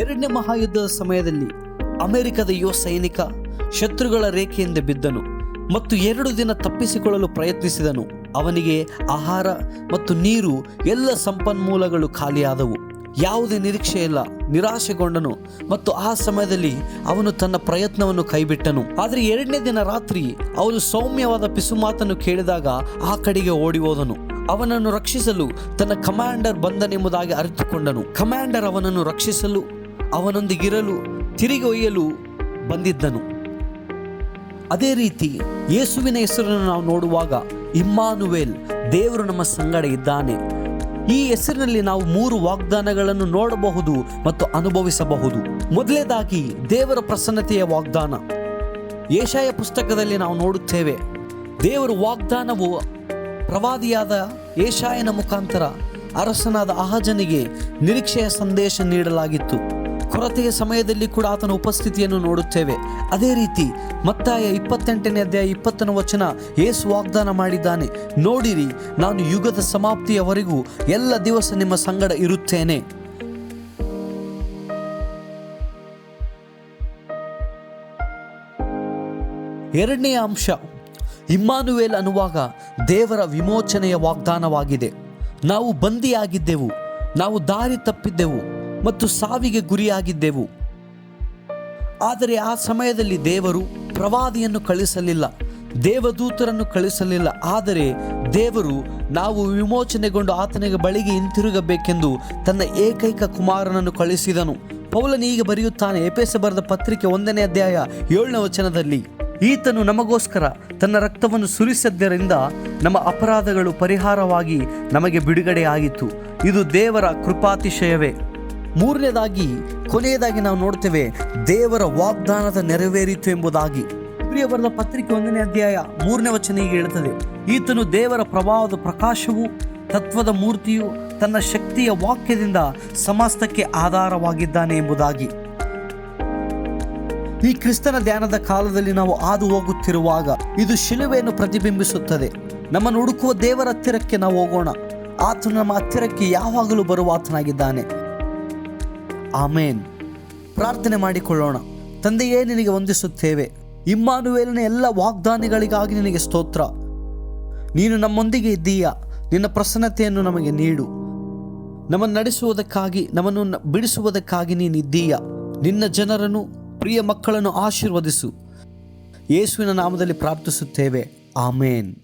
ಎರಡನೇ ಮಹಾಯುದ್ಧದ ಸಮಯದಲ್ಲಿ ಅಮೆರಿಕದ ಯುವ ಸೈನಿಕ ಶತ್ರುಗಳ ರೇಖೆಯಿಂದ ಬಿದ್ದನು ಮತ್ತು ಎರಡು ದಿನ ತಪ್ಪಿಸಿಕೊಳ್ಳಲು ಪ್ರಯತ್ನಿಸಿದನು. ಅವನಿಗೆ ಆಹಾರ ಮತ್ತು ನೀರು, ಎಲ್ಲ ಸಂಪನ್ಮೂಲಗಳು ಖಾಲಿಯಾದವು. ಯಾವುದೇ ನಿರೀಕ್ಷೆ ಇಲ್ಲ, ನಿರಾಶೆಗೊಂಡನು ಮತ್ತು ಆ ಸಮಯದಲ್ಲಿ ಅವನು ತನ್ನ ಪ್ರಯತ್ನವನ್ನು ಕೈಬಿಟ್ಟನು. ಆದರೆ ಎರಡನೇ ದಿನ ರಾತ್ರಿ ಅವನು ಸೌಮ್ಯವಾದ ಪಿಸುಮಾತನ್ನು ಕೇಳಿದಾಗ ಆ ಕಡೆಗೆ ಓಡಿ ಹೋದನು ಅವನನ್ನು ರಕ್ಷಿಸಲು ತನ್ನ ಕಮಾಂಡರ್ ಬಂದನೆಂಬುದಾಗಿ ಅರಿತುಕೊಂಡನು. ಕಮಾಂಡರ್ ಅವನನ್ನು ರಕ್ಷಿಸಲು ಅವನೊಂದಿಗಿರಲು, ತಿರುಗಿ ಒಯ್ಯಲು ಬಂದಿದ್ದನು. ಅದೇ ರೀತಿ ಯೇಸುವಿನ ಹೆಸರನ್ನು ನಾವು ನೋಡುವಾಗ ಇಮ್ಮಾನುವೇಲ್ ದೇವರು ನಮ್ಮ ಸಂಗಡ ಇದ್ದಾನೆ. ಈ ಹೆಸರಿನಲ್ಲಿ ನಾವು ಮೂರು ವಾಗ್ದಾನಗಳನ್ನು ನೋಡಬಹುದು ಮತ್ತು ಅನುಭವಿಸಬಹುದು. ಮೊದಲೇದಾಗಿ ದೇವರ ಪ್ರಸನ್ನತೆಯ ವಾಗ್ದಾನ. ಏಷಾಯ ಪುಸ್ತಕದಲ್ಲಿ ನಾವು ನೋಡುತ್ತೇವೆ, ದೇವರ ವಾಗ್ದಾನವು ಪ್ರವಾದಿಯಾದ ಏಷಾಯನ ಮುಖಾಂತರ ಅರಸನಾದ ಅಹಜನಿಗೆ ನಿರೀಕ್ಷೆಯ ಸಂದೇಶ ನೀಡಲಾಗಿತ್ತು. ಕೊರತೆಯ ಸಮಯದಲ್ಲಿ ಕೂಡ ಆತನ ಉಪಸ್ಥಿತಿಯನ್ನು ನೋಡುತ್ತೇವೆ. ಅದೇ ರೀತಿ ಮತ್ತಾಯ ಇಪ್ಪತ್ತೆಂಟನೇ ಅಧ್ಯಾಯ ಇಪ್ಪತ್ತನೇ ವಚನ ಏಸು ವಾಗ್ದಾನ ಮಾಡಿದ್ದಾನೆ, ನೋಡಿರಿ, ನಾನು ಯುಗದ ಸಮಾಪ್ತಿಯವರೆಗೂ ಎಲ್ಲ ದಿವಸ ನಿಮ್ಮ ಸಂಗಡ ಇರುತ್ತೇನೆ. ಎರಡನೆಯ ಅಂಶ, ಇಮ್ಮಾನುವೇಲ್ ಅನ್ನುವಾಗ ದೇವರ ವಿಮೋಚನೆಯ ವಾಗ್ದಾನವಾಗಿದೆ. ನಾವು ಬಂದಿಯಾಗಿದ್ದೆವು, ನಾವು ದಾರಿ ತಪ್ಪಿದ್ದೆವು. ಮತ್ತು ಸಾವಿಗೆ ಗುರಿಯಾಗಿದ್ದೆವು. ಆದರೆ ಆ ಸಮಯದಲ್ಲಿ ದೇವರು ಪ್ರವಾದಿಯನ್ನು ಕಳಿಸಲಿಲ್ಲ ದೇವದೂತರನ್ನು ಕಳಿಸಲಿಲ್ಲ ಆದರೆ ದೇವರು ನಾವು ವಿಮೋಚನೆಗೊಂಡು ಆತನಿಗೆ ಬಳಿಗೆ ಹಿಂತಿರುಗಬೇಕೆಂದು ತನ್ನ ಏಕೈಕ ಕುಮಾರನನ್ನು ಕಳಿಸಿದನು ಪೌಲನು ಈಗ ಬರೆಯುತ್ತಾನೆ ಎಪೇಸ ಬರೆದ ಪತ್ರಿಕೆ ಒಂದನೇ ಅಧ್ಯಾಯ ಏಳನೇ ವಚನದಲ್ಲಿ, ಈತನು ನಮಗೋಸ್ಕರ ತನ್ನ ರಕ್ತವನ್ನು ಸುರಿಸಿದ್ದರಿಂದ ನಮ್ಮ ಅಪರಾಧಗಳು ಪರಿಹಾರವಾಗಿ ನಮಗೆ ಬಿಡುಗಡೆಯಾಗಿತ್ತು. ಇದು ದೇವರ ಕೃಪಾತಿಶಯವೇ. ಮೂರನೇದಾಗಿ, ಕೊನೆಯದಾಗಿ ನಾವು ನೋಡ್ತೇವೆ ದೇವರ ವಾಗ್ದಾನದ ನೆರವೇರಿತು ಎಂಬುದಾಗಿ. ಪ್ರಿಯವರದ ಪತ್ರಿಕೆ ಒಂದನೇ ಅಧ್ಯಾಯ ಮೂರನೇ ವಚನ ಹೀಗೆ ಹೇಳುತ್ತದೆ. ಈತನು ದೇವರ ಪ್ರಭಾವದ ಪ್ರಕಾಶವು, ತತ್ವದ ಮೂರ್ತಿಯು, ತನ್ನ ಶಕ್ತಿಯ ವಾಕ್ಯದಿಂದ ಸಮಸ್ತಕ್ಕೆ ಆಧಾರವಾಗಿದ್ದಾನೆ ಎಂಬುದಾಗಿ. ಈ ಕ್ರಿಸ್ತನ ಧ್ಯಾನದ ಕಾಲದಲ್ಲಿ ನಾವು ಹಾದು ಹೋಗುತ್ತಿರುವಾಗ ಇದು ಶಿಲುವೆಯನ್ನು ಪ್ರತಿಬಿಂಬಿಸುತ್ತದೆ. ನಮ್ಮನ್ನು ಹುಡುಕುವ ದೇವರ ಹತ್ತಿರಕ್ಕೆ ನಾವು ಹೋಗೋಣ. ಆತನು ನಮ್ಮ ಹತ್ತಿರಕ್ಕೆ ಯಾವಾಗಲೂ ಬರುವ ಆತನಾಗಿದ್ದಾನೆ ಆಮೇನ್. ಪ್ರಾರ್ಥನೆ ಮಾಡಿಕೊಳ್ಳೋಣ. ತಂದೆಯೇ, ನಿನಗೆ ವಂದಿಸುತ್ತೇವೆ. ಇಮ್ಮಾನುವೇಲಿನ ಎಲ್ಲ ವಾಗ್ದಾನಿಗಳಿಗಾಗಿ ನಿನಗೆ ಸ್ತೋತ್ರ. ನೀನು ನಮ್ಮೊಂದಿಗೆ ಇದ್ದೀಯ? ನಿನ್ನ ಪ್ರಸನ್ನತೆಯನ್ನು ನಮಗೆ ನೀಡು. ನಮ್ಮನ್ನು ನಡೆಸುವುದಕ್ಕಾಗಿ, ನಮ್ಮನ್ನು ಬಿಡಿಸುವುದಕ್ಕಾಗಿ ನೀನಿದ್ದೀಯ ನಿನ್ನ ಜನರನ್ನು, ಪ್ರಿಯ ಮಕ್ಕಳನ್ನು ಆಶೀರ್ವದಿಸು. ಯೇಸುವಿನ ನಾಮದಲ್ಲಿ ಪ್ರಾರ್ಥಿಸುತ್ತೇವೆ. ಆಮೇನ್.